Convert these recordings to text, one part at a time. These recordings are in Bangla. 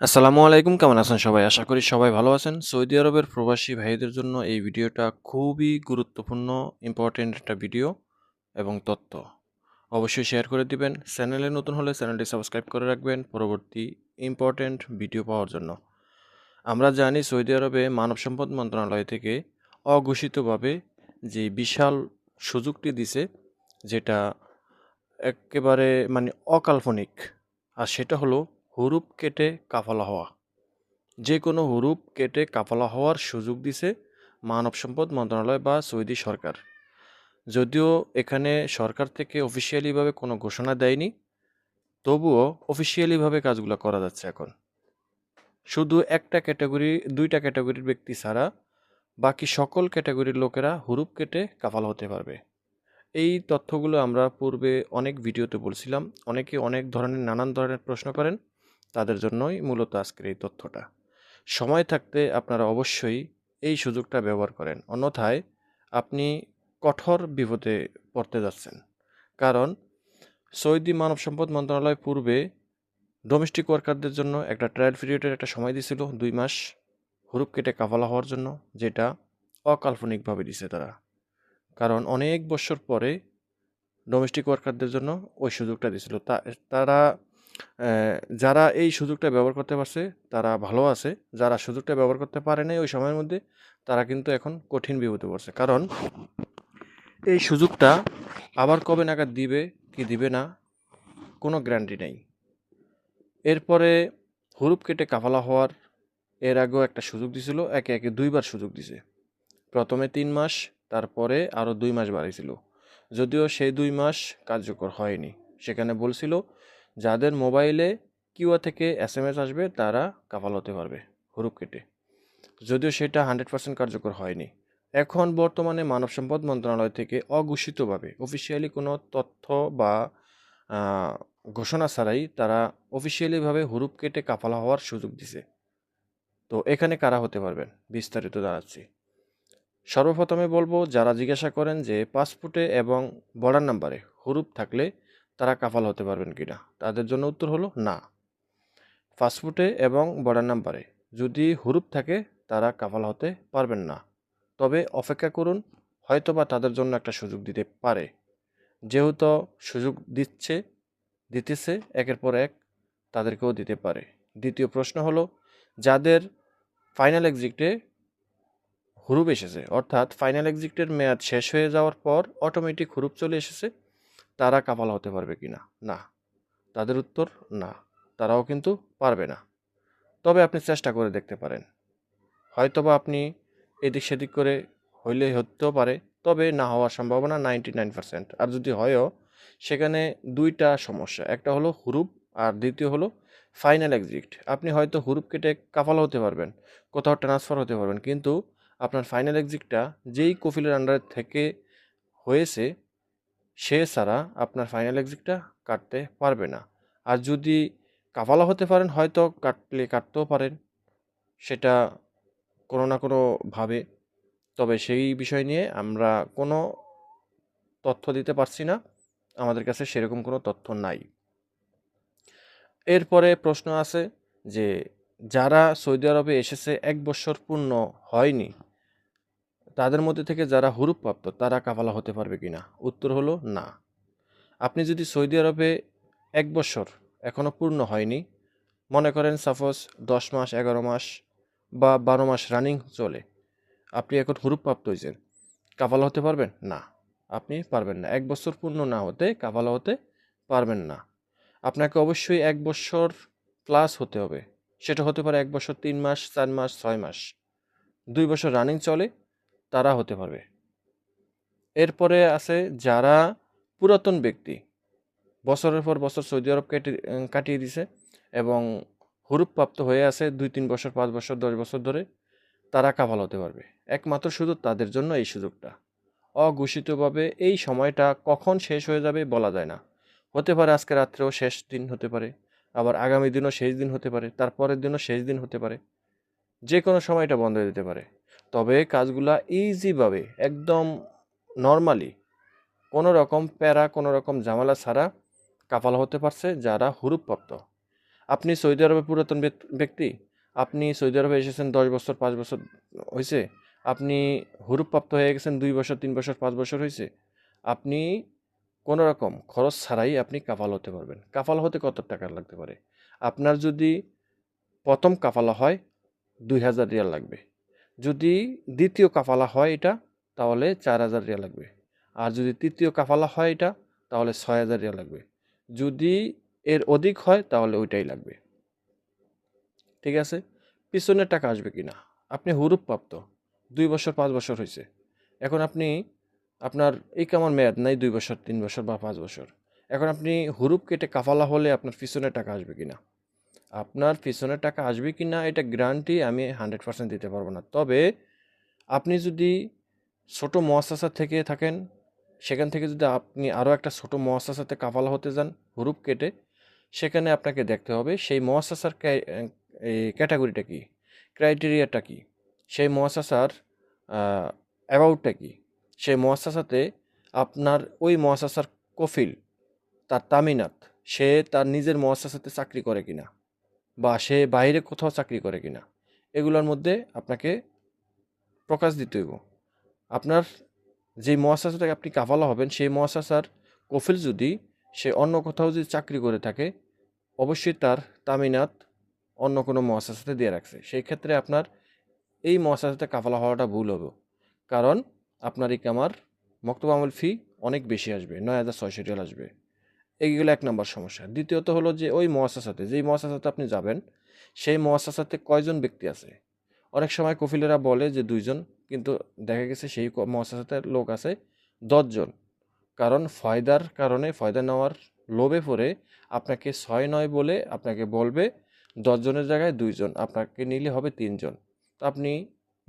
আসসালামু আলাইকুম, কেমন আছেন সবাই? আশা করি সবাই ভালো আছেন। সৌদি আরবের প্রবাসী ভাইদের জন্য এই ভিডিওটা খুবই গুরুত্বপূর্ণ ইম্পর্টেন্ট একটা ভিডিও এবং তথ্য। অবশ্যই শেয়ার করে দিবেন। চ্যানেলে নতুন হলে চ্যানেলটি সাবস্ক্রাইব করে রাখবেন পরবর্তী ইম্পর্টেন্ট ভিডিও পাওয়ার জন্য। আমরা জানি সৌদি আরবে মানব সম্পদ মন্ত্রণালয় থেকে অঘোষিতভাবে যে বিশাল সুযোগটি দিছে, যেটা একেবারে মানে অকাল্পনিক। আর সেটা হলো হুরুপ কেটে কাফালা হওয়া। যে কোনো হুরুপ কেটে কাফালা হওয়ার সুযোগ দিছে মানব সম্পদ মন্ত্রণালয় বা সৌদি সরকার। যদিও এখানে সরকার থেকে অফিসিয়ালিভাবে কোনো ঘোষণা দেয়নি, তবুও অফিসিয়ালিভাবে কাজগুলো করা যাচ্ছে এখন। শুধু একটা ক্যাটাগরি, দুইটা ক্যাটাগরির ব্যক্তি ছাড়া বাকি সকল ক্যাটাগরির লোকেরা হুরুপ কেটে কাফাল হতে পারবে। এই তথ্যগুলো আমরা পূর্বে অনেক ভিডিওতে বলছিলাম, অনেকে অনেক ধরনের, নানান ধরনের প্রশ্ন করেন। তাদের জন্যই মূলত আজকের এই তথ্যটা। সময় থাকতে আপনারা অবশ্যই এই সুযোগটা ব্যবহার করেন। অন্যথায় আপনি কঠোর বিপদে পড়তে যাচ্ছেন। কারণ সৌদি মানব সম্পদ মন্ত্রণালয় পূর্বে ডোমেস্টিক ওয়ার্কারদের জন্য একটা ট্রায়াল পিরিয়ডের একটা সময় দিছিল দুই মাস হুরুপ কেটে কাফালা হওয়ার জন্য, যেটা অকাল্পনিকভাবে দিছে তারা। কারণ অনেক বছর পরে ডোমেস্টিক ওয়ার্কারদের জন্য ওই সুযোগটা দিছিল। তা, তারা যারা এই সুযোগটা ব্যবহার করতে পারছে, তারা ভালো আছে। যারা সুযোগটা ব্যবহার করতে পারে নাই ওই সময়ের মধ্যে, তারা কিন্তু এখন কঠিন বিপদে পড়ছে। কারণ এই সুযোগটা আবার কবে নাগাদ দিবে, কি দিবে না, কোনো গ্যারান্টি নেই। এরপরে হুরুপ কেটে কাফালা হওয়ার এর আগেও একটা সুযোগ দিছিল, একে একে দুইবার সুযোগ দিছে। প্রথমে তিন মাস, তারপরে আরও দুই মাস বাড়িয়েছিল যদিও সেই দুই মাস কার্যকর হয়নি। সেখানে বলছিল যাদের মোবাইলে কিউআ থেকে এস এম এস আসবে, তারা কাফাল হতে পারবে, হুরুপ কেটে। যদিও সেটা হান্ড্রেড পার্সেন্ট কার্যকর হয়নি। এখন বর্তমানে মানব সম্পদ মন্ত্রণালয় থেকে অঘোষিতভাবে অফিসিয়ালি কোনো তথ্য বা ঘোষণা ছাড়াই তারা অফিসিয়ালিভাবে হুরুপ কেটে কাফালা হওয়ার সুযোগ দিছে। তো এখানে কারা হতে পারবেন? বিস্তারিত জানাচ্ছি। সর্বপ্রথমে বলব, যারা জিজ্ঞাসা করেন যে পাসপোর্টে এবং বর্ডার নাম্বারে হুরুপ থাকলে তারা কাফাল হতে পারবেন কিনা? তাদের জন্য উত্তর হলো না। পাসপোর্টে এবং বর্ডার নাম্বারে যদি হুরুপ থাকে, তারা কাফাল হতে পারবেন না। তবে অপেক্ষা করুন, হয়তোবা তাদের জন্য একটা সুযোগ দিতে পারে। যেহেতু সুযোগ দিচ্ছে, দিতেছে, একের পর এক তাদেরকেও দিতে পারে। দ্বিতীয় প্রশ্ন হলো, যাদের ফাইনাল এক্সিটে হুরুপ এসেছে, অর্থাৎ ফাইনাল এক্সিটের মেয়াদ শেষ হয়ে যাওয়ার পর অটোমেটিক হুরুপ চলে এসেছে তারা কাপাল হতে পারবে কি না। না তাদের উত্তর, না। তারাও কিন্তু পারবে না। তবে আপনি চেষ্টা করে দেখতে পারেন। হয়তোবা আপনি এদিক সেদিক করে হইলে হতেও পারে, তবে না হওয়ার সম্ভাবনা নাইনটি নাইন পার্সেন্ট। আর যদি হয়ও, সেখানে দুইটা সমস্যা। একটা হলো হুরুপ, আর দ্বিতীয় হলো ফাইনাল এক্সিট আপনি হয়তো হুরুপ কেটে কাফাল হতে পারবেন, কোথাও ট্রান্সফার হতে পারবেন। কিন্তু আপনার ফাইনাল এক্সিটটা যেই কফিলের আন্ডার থেকে হয়েছে সে ছাড়া আপনার ফাইনাল এক্সিটটা কাটতে পারবে না। আর যদি কাফালা হতে পারেন, হয়তো কাটলে কাটতেও পারেন, সেটা কোনো না কোনোভাবে তবে সেই বিষয় নিয়ে আমরা কোনো তথ্য দিতে পারছি না। আমাদের কাছে সেরকম কোনো তথ্য নাই। এরপরে প্রশ্ন আছে যে, যারা সৌদি আরবে এসেছে, এক বছর পূর্ণ হয়নি তাদের মধ্যে থেকে যারা হুরুপ্রাপ্ত তারা কাফালা হতে পারবে কি না উত্তর হলো না। আপনি যদি সৌদি আরবে এক বছর এখনও পূর্ণ হয়নি, মনে করেন সাপোজ দশ মাস, এগারো মাস বা বারো মাস রানিং চলে, আপনি এখন হুরুপ্রাপ্ত হয়েছেন কাফালা হতে পারবেন? না। আপনি পারবেন না। এক বছর পূর্ণ না হতে, কাফালা হতে পারবেন না। আপনাকে অবশ্যই এক বছর প্লাস হতে হবে। সেটা হতে পারে এক বছর তিন মাস, চার মাস, ছয় মাস। দুই বছর রানিং চলে তারা হতে পারবে। এরপরে আছে যারা পুরাতন ব্যক্তি। বছরের পর বছর সৌদি আরব কেটে কাটিয়ে দিছে এবং হুরুপ্রাপ্ত হয়ে আছে দুই তিন বছর, পাঁচ বছর, দশ বছর ধরে তারা কাভাল হতে পারবে। একমাত্র শুধু তাদের জন্য এই সুযোগটা। অঘোষিতভাবে এই সময়টা কখন শেষ হয়ে যাবে বলা যায় না। হতে পারে আজকে রাত্রেও শেষ দিন হতে পারে, আবার আগামী দিনও শেষ দিন হতে পারে, তারপরের দিনও শেষ দিন হতে পারে। যে কোনো সময় এটা বন্ধ হয়ে যেতে পারে। তবে কাজগুলা ইজিভাবে একদম নর্মালি কোনো রকম প্যারা কোনো রকম জামালা ছাড়া কাফাল হতে পারছে যারা হুরুপ্রাপ্ত আপনি সৌদি আরবে পুরাতন ব্যক- ব্যক্তি, আপনি সৌদি আরবে এসেছেন দশ বছর, পাঁচ বছর হয়েছে আপনি হুরুপ্রাপ্ত হয়ে গেছেন দুই বছর, তিন বছর, পাঁচ বছর হয়েছে আপনি কোনো রকম খরচ ছাড়াই আপনি কাফাল হতে পারবেন। কাফাল হতে কত টাকা লাগতে পারে? আপনার যদি প্রথম কাফালা হয় দুই হাজার রিয়াল লাগবে। যদি দ্বিতীয় কাফালা হয় এটা, তাহলে চার হাজার রিয়াল লাগবে। আর যদি তৃতীয় কাফালা হয় এটা, তাহলে ছয় হাজার রিয়াল লাগবে। যদি এর অধিক হয়, তাহলে ওইটাই লাগবে। ঠিক আছে? পিছনের টাকা আসবে কি না আপনি হুরুপ প্রাপ্ত। দুই বছর, পাঁচ বছর হয়েছে এখন আপনি, আপনার এই কেমন মেয়াদ নাই দুই বছর, তিন বছর বা পাঁচ বছর। এখন আপনি হুরুপ কেটে কাফালা হলে আপনার পিছনের টাকা আসবে কি না আপনার পিছনের টাকা আসবে কি না এটা গ্যারান্টি আমি হান্ড্রেড পার্সেন্ট দিতে পারব না। তবে আপনি যদি ছোট মহাসাসা থেকে থাকেন, সেখান থেকে যদি আপনি আরও একটা ছোট মহাসাসাতে কাফালা হতে যান, হুরুপ কেটে, সেখানে আপনাকে দেখতে হবে সেই মহাসাসার ক্যাটাগরিটা কি, ক্রাইটেরিয়াটা কি, সেই মহাসাসার অ্যাবাউটটা কি, সেই মহাসাসাতে আপনার ওই মহাসাসার কফিল, তার তামিনাত, সে তার নিজের মহাসাসাতে চাকরি করে কিনা। বা সে বাইরে কোথাও চাকরি করে কিনা, এগুলোর মধ্যে আপনাকে প্রকাশ দিতে হইব। আপনার যে মহাসাসাতে আপনি কাফালা হবেন, সেই মহাশাসার কফিল যদি সে অন্য কোথাও যদি চাকরি করে থাকে, অবশ্যই তার তামিনাত অন্য কোনো মহাসাসাতে দিয়ে রাখছে। সেই ক্ষেত্রে আপনার এই মহাসাসাতে কাফালা হওয়াটা ভুল হবে কারণ আপনার এই কামার মক্তব আমল ফি অনেক বেশি আসবে, নয় হাজার ছয়শো আসবে। এইগুলো এক নম্বর সমস্যা। দ্বিতীয়ত হলো যে ওই মহাসাসাতে, যেই মহাসাসাতে আপনি যাবেন, সেই মহাসাসাতে কয়জন ব্যক্তি আছে? অনেক সময় কফিলেরা বলে যে দুইজন, কিন্তু দেখা গেছে সেই মহাসাসাতে লোক আছে দশজন। কারণ ফয়দার কারণে, ফয়দা নেওয়ার লোভে পড়ে আপনাকে ছয় নয় বলে আপনাকে বলবে দশজনের জায়গায় দুইজন, আপনাকে নিলে হবে তিনজন। তো আপনি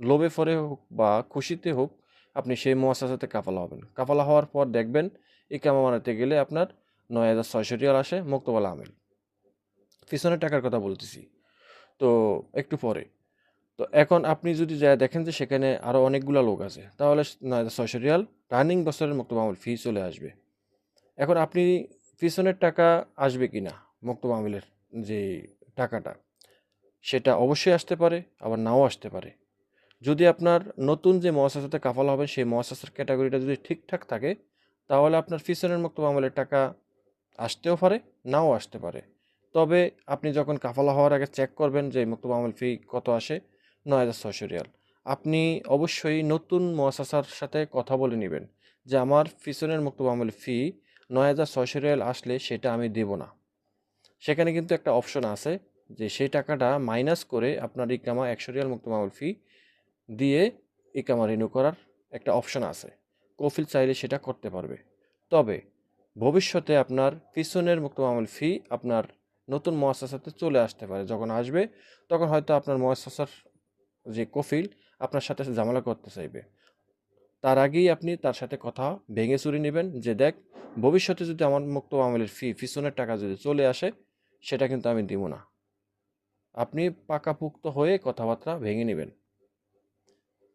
লোভে পড়ে হোক বা খুশিতে হোক, আপনি সেই মহাসাসাতে কাফালা হবেন। কাফালা হওয়ার পর দেখবেন ইকামা বানাতে গেলে আপনার নয় হাজার ছয়শো আসে মুক্তবালা আমিল পিছনের টাকার কথা বলতেছি। তো একটু পরে। তো এখন আপনি যদি যা দেখেন যে সেখানে আরও অনেকগুলো লোক আছে, তাহলে নয় হাজার ছয়শো রিয়াল রানিং বছরের মুক্তবা ফি চলে আসবে। এখন আপনি পিছনের টাকা আসবে কি না মুক্তবা আমিলের যে টাকাটা, সেটা অবশ্যই আসতে পারে, আবার নাও আসতে পারে। যদি আপনার নতুন যে মহাশাসাতে কাফালা হবে সেই মহাশাসার ক্যাটাগরিটা যদি ঠিকঠাক থাকে, তাহলে আপনার মুক্তবা আমলের টাকা আসতেও পারে, নাও আসতে পারে। তবে আপনি যখন কাফালা হওয়ার আগে চেক করবেন যে মুক্তবা আমল ফি কত আসে, নয় হাজার ছয়শো রিয়াল। আপনি অবশ্যই নতুন মহাসাসার সাথে কথা বলে নেবেন যে আমার পিছনের মুক্তবা আমল ফি নয় হাজার ছয়শো রিয়াল আসলে সেটা আমি দেব না। সেখানে কিন্তু একটা অপশন আছে যে সেই টাকাটা মাইনাস করে আপনার ইকামা একশো রিয়াল মুক্তবা আমল ফি দিয়ে ইকামা রিনিউ করার একটা অপশন আছে। কফিল চাইলে সেটা করতে পারবে। তবে ভবিষ্যতে আপনার পিছনের মুক্তবা আমল ফি আপনার নতুন মহাসাসাতে চলে আসতে পারে। যখন আসবে, তখন হয়তো আপনার মহাসাসার যে কফিল, আপনার সাথে ঝামেলা করতে চাইবে। তার আগেই আপনি তার সাথে কথা ভেঙে চুরি নেবেন যে, দেখ, ভবিষ্যতে যদি আমার মুক্ত আমলের ফি পিছনের টাকা যদি চলে আসে, সেটা কিন্তু আমি দিব না। আপনি পাকাপুক্ত হয়ে কথাবার্তা ভেঙে নেবেন।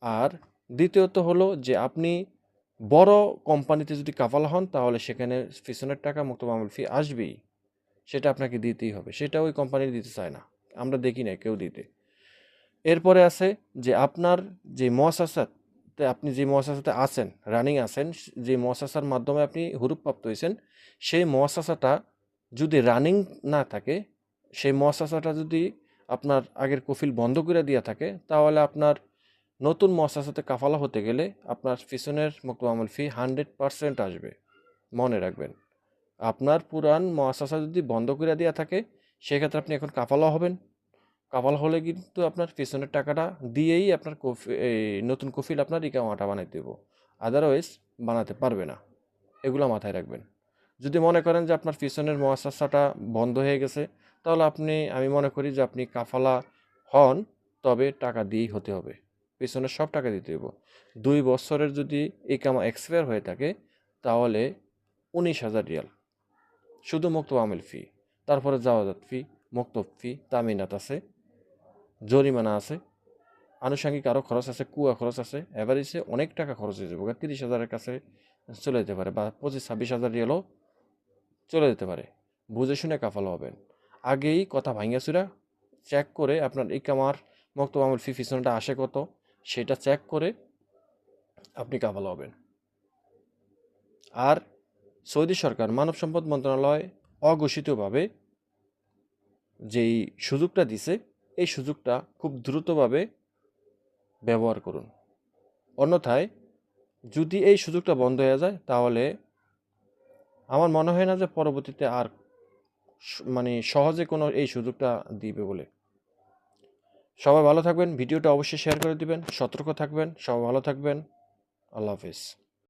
আর দ্বিতীয়ত হলো যে, আপনি বড় কোম্পানিতে যদি কাফালা হন, তাহলে সেখানে পিছনের টাকা মুক্ত আমল ফি আসবেই। সেটা আপনাকে দিতেই হবে। সেটা ওই কোম্পানি দিতে চায় না। আমরা দেখি না কেউ দিতে। এরপরে আছে যে আপনার যে মহাশাসাতে আপনি যে মহাশাসাতে আছেন রানিং আছেন, যে মহাশাসার মাধ্যমে আপনি হুরুপ্রাপ্ত হয়েছেন, সেই মহাশাসাটা যদি রানিং না থাকে, সেই মহাশাসাটা যদি আপনার আগের কফিল বন্ধ করে দিয়ে থাকে, তাহলে আপনার নতুন মহাশাসাতে কাফালা হতে গেলে আপনার পিছনের মুক্তমামল ফি হান্ড্রেড পারসেন্ট আসবে। মনে রাখবেন। আপনার পুরান মহাশাসা যদি বন্ধ করে দেওয়া থাকে, সেক্ষেত্রে আপনি এখন কাফালা হবেন। কাপাল হলে কিন্তু আপনার পিছনের টাকাটা দিয়েই আপনার কফি, এই নতুন কফিল আপনার ইকামাটা বানাইতে দেবো আদারওয়াইজ বানাতে পারবে না। এগুলো মাথায় রাখবেন। যদি মনে করেন যে আপনার পিছনের মহাশাসাটা বন্ধ হয়ে গেছে, তাহলে আপনি, আমি মনে করি যে আপনি কাফালা হন, তবে টাকা দিয়েই হতে হবে। পিছনের সব টাকা দিতে হবে দুই বছরের যদি ইকামা এক্সপায়ার হয়ে থাকে, তাহলে উনিশ হাজার রিয়াল। শুধু মুক্ত আমিল ফি তারপরে জাওয়াজাত ফি মক্তব ফি তামিনাত আছে, জরিমানা আছে, আনুষঙ্গিক আরও খরচ আছে, কুয়া খরচ আছে অ্যাভারেজে অনেক টাকা খরচ হয়ে যাবে। তিরিশ হাজারের কাছে চলে যেতে পারে বা পঁচিশ, ছাব্বিশ হাজার রিয়ালও চলে যেতে পারে। বুঝে শুনে কাফাল হবেন। আগেই কথা ভাঙ্গাচুরা চেক করে আপনার ইকামার মক্তব আমল ফি পিছনটা আসে কত সেটা চেক করে আপনি কাবাল হবেন। আর সৌদি সরকার মানব সম্পদ মন্ত্রণালয় অঘোষিতভাবে যেই সুযোগটা দিছে, এই সুযোগটা খুব দ্রুতভাবে ব্যবহার করুন। অন্যথায় যদি এই সুযোগটা বন্ধ হয়ে যায়, তাহলে আমার মনে হয় না যে পরবর্তীতে আর মানে সহজে কোনো এই সুযোগটা দিবে বলে। সবাই ভালো থাকবেন, ভিডিওটা অবশ্যই শেয়ার করে দিবেন, সতর্ক থাকবেন, সবাই ভালো থাকবেন, আল্লাহ হাফিজ।